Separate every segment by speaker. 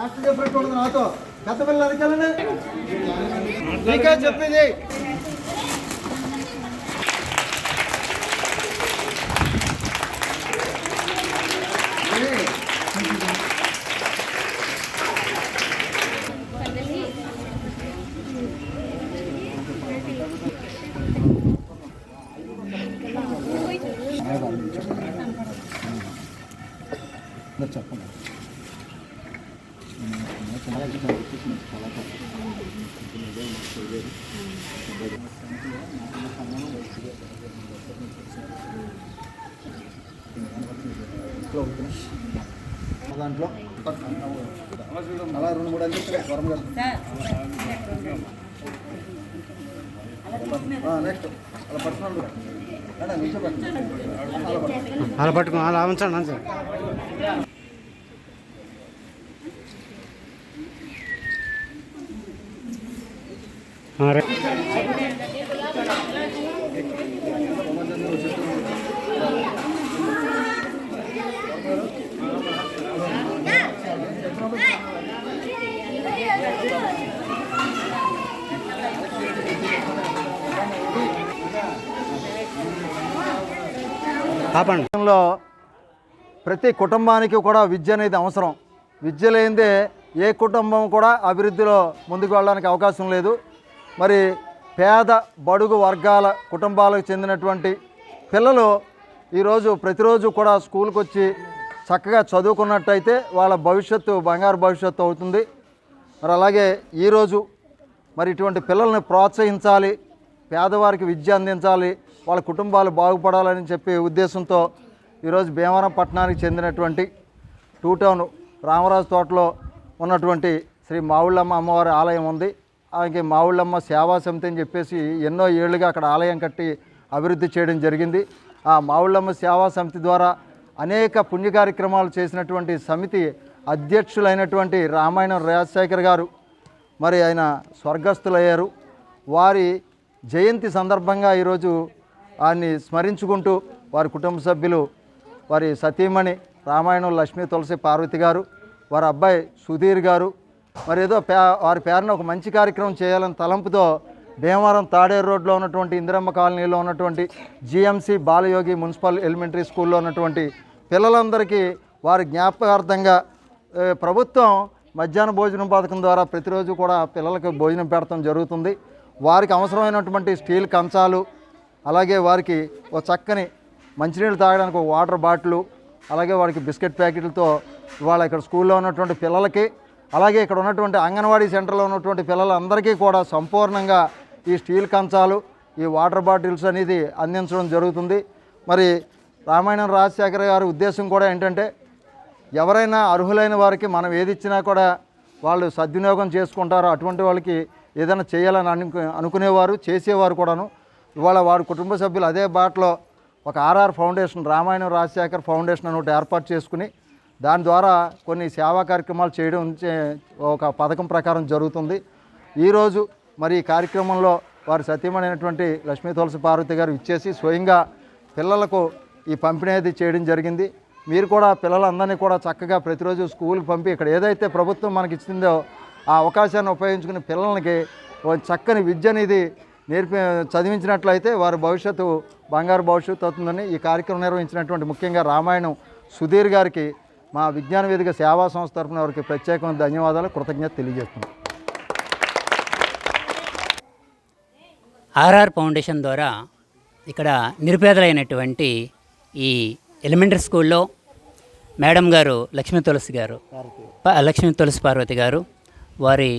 Speaker 1: మాట్లాడకూడదు నాతో. పెద్ద పిల్లలు అడిగాలండి నీకే చెప్పింది. చెప్పండి. దాంట్లో అలా రెండు మూడు అందిస్తాయి వరం నెక్స్ట్ అలా పట్టుకున్నాడు అలా
Speaker 2: పట్టుకో అలా ఉంచండి ఉంచండి ఆ,
Speaker 1: ప్రతి కుటుంబానికి కూడా విద్య అనేది అవసరం. విద్య లేనిదే ఏ కుటుంబం కూడా అభివృద్ధిలో ముందుకు వెళ్ళడానికి అవకాశం లేదు. మరి పేద బడుగు వర్గాల కుటుంబాలకు చెందినటువంటి పిల్లలు ఈరోజు ప్రతిరోజు కూడా స్కూల్కి వచ్చి చక్కగా చదువుకున్నట్టయితే వాళ్ళ భవిష్యత్తు బంగారు భవిష్యత్తు అవుతుంది. మరి అలాగే ఈరోజు మరి ఇటువంటి పిల్లల్ని ప్రోత్సహించాలి పేదవారికి విద్య అందించాలి వాళ్ళ కుటుంబాలు బాగుపడాలని చెప్పే ఉద్దేశంతో ఈరోజు భీమవరం పట్టణానికి చెందినటువంటి టూ టౌన్ రామరాజు తోటలో ఉన్నటువంటి శ్రీ మావుళ్ళమ్మ అమ్మవారి ఆలయం ఉంది. అలాగే మావుళ్ళమ్మ సేవా సమితి అని చెప్పేసి ఎన్నో ఏళ్ళుగా అక్కడ ఆలయం కట్టి అభివృద్ధి చేయడం జరిగింది. ఆ మావుళ్ళమ్మ సేవా సమితి ద్వారా అనేక పుణ్య కార్యక్రమాలు చేసినటువంటి సమితి అధ్యక్షులైనటువంటి రామాయణం రాజశేఖర్ గారు మరి ఆయన స్వర్గస్థులయ్యారు. వారి జయంతి సందర్భంగా ఈరోజు ఆయన్ని స్మరించుకుంటూ వారి కుటుంబ సభ్యులు వారి సతీమణి రామాయణం లక్ష్మీ తులసి పార్వతి గారు వారి అబ్బాయి సుధీర్ గారు మరి ఏదో పే వారి పేరున ఒక మంచి కార్యక్రమం చేయాలని తలంపుతో భీమవరం తాడేరు రోడ్లో ఉన్నటువంటి ఇందిరమ్మ కాలనీలో ఉన్నటువంటి జిఎంసి బాలయోగి మున్సిపల్ ఎలిమెంటరీ స్కూల్లో ఉన్నటువంటి పిల్లలందరికీ వారి జ్ఞాపకార్థంగా ప్రభుత్వం మధ్యాహ్న భోజనం పథకం ద్వారా ప్రతిరోజు కూడా పిల్లలకు భోజనం పెడతాం జరుగుతుంది. వారికి అవసరమైనటువంటి స్టీల్ కంచాలు అలాగే వారికి ఒక చక్కని మంచినీళ్ళు తాగడానికి ఒక వాటర్ బాటిల్ అలాగే వారికి బిస్కెట్ ప్యాకెట్లతో ఇవాళ ఇక్కడ స్కూల్లో ఉన్నటువంటి పిల్లలకి అలాగే ఇక్కడ ఉన్నటువంటి అంగన్వాడీ సెంటర్లో ఉన్నటువంటి పిల్లలందరికీ కూడా సంపూర్ణంగా ఈ స్టీల్ కంచాలు ఈ వాటర్ బాటిల్స్ అనేది అందించడం జరుగుతుంది. మరి రామాయణం రాజశేఖర గారి ఉద్దేశం కూడా ఏంటంటే ఎవరైనా అర్హులైన వారికి మనం ఏది ఇచ్చినా కూడా వాళ్ళు సద్వినియోగం చేసుకుంటారో. అటువంటి వాళ్ళకి ఏదైనా చేయాలని అను అనుకునేవారు చేసేవారు కూడాను. ఇవాళ వారి కుటుంబ సభ్యులు అదే బాటలో ఒక R R foundation Ramayanam Rajasekhar foundation అని ఒకటి ఏర్పాటు చేసుకుని దాని ద్వారా కొన్ని సేవా కార్యక్రమాలు చేయడం చే- ఒక పథకం ప్రకారం జరుగుతుంది. ఈరోజు మరి ఈ కార్యక్రమంలో వారి సత్యమైనటువంటి లక్ష్మీ తులసి పార్వతి గారు ఇచ్చేసి స్వయంగా పిల్లలకు ఈ పంపిణీ అనేది చేయడం జరిగింది. మీరు కూడా పిల్లలందరినీ కూడా చక్కగా ప్రతిరోజు స్కూల్కి పంపి ఇక్కడ ఏదైతే ప్రభుత్వం మనకి ఇచ్చిందో ఆ అవకాశాన్ని ఉపయోగించుకుని పిల్లలకి చక్కని విద్య అనేది నేర్పి చదివించినట్లయితే వారి భవిష్యత్తు బంగారు భవిష్యత్తు అవుతుందని ఈ కార్యక్రమం నిర్వహించినటువంటి ముఖ్యంగా రామాయణం సుధీర్ గారికి మా విజ్ఞాన వేదిక సేవా సంస్థ తరఫున వారికి ప్రత్యేకమైన ధన్యవాదాలు కృతజ్ఞత తెలియజేస్తున్నాం.
Speaker 3: ఆర్ఆర్ ఫౌండేషన్ ద్వారా ఇక్కడ నిరుపేదలైనటువంటి ఈ ఎలిమెంటరీ స్కూల్లో మేడం గారు లక్ష్మీ తులసి గారు లక్ష్మీ తులసి పార్వతి గారు వారి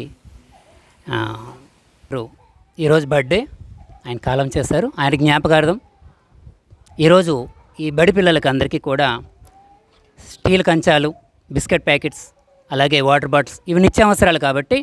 Speaker 3: ఈరోజు బర్త్డే ఆయన కాలం చేశారు ఆయన జ్ఞాపకార్థం. ఈరోజు ఈ బడి పిల్లలకి అందరికీ కూడా స్టీల్ కంచాలు బిస్కెట్ ప్యాకెట్స్ అలాగే వాటర్ బాటిల్స్ ఇవి నిత్యావసరాలు కాబట్టి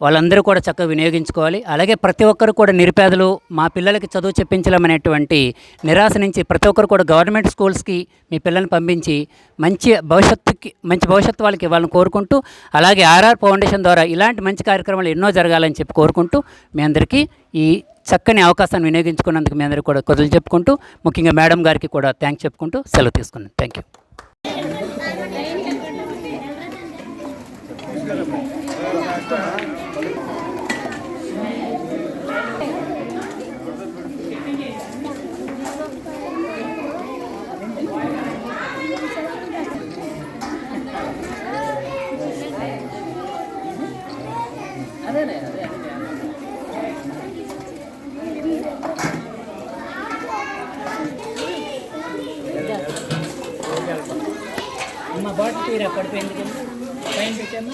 Speaker 3: వాళ్ళందరూ కూడా చక్కగా వినియోగించుకోవాలి. అలాగే ప్రతి ఒక్కరు కూడా నిరుపేదలు మా పిల్లలకి చదువు చెప్పించలేమనేటువంటి నిరాశ నుంచి ప్రతి ఒక్కరు కూడా గవర్నమెంట్ స్కూల్స్కి మీ పిల్లల్ని పంపించి మంచి భవిష్యత్తుకి మంచి భవిష్యత్తు వాళ్ళకి ఇవ్వాలని కోరుకుంటూ అలాగే ఆర్ఆర్ ఫౌండేషన్ ద్వారా ఇలాంటి మంచి కార్యక్రమాలు ఎన్నో జరగాలని చెప్పి కోరుకుంటూ మీ అందరికీ ఈ చక్కని అవకాశాన్ని వినియోగించుకున్నందుకు మీ అందరికీ కూడా కొద్దులు చెప్పుకుంటూ ముఖ్యంగా మేడం గారికి కూడా థ్యాంక్స్ చెప్పుకుంటూ సెలవు తీసుకున్నాను. థ్యాంక్ యూ ఎవరు మా బాటిల్ తీరా పడిపోయింది కదా. పైన పెట్టాము?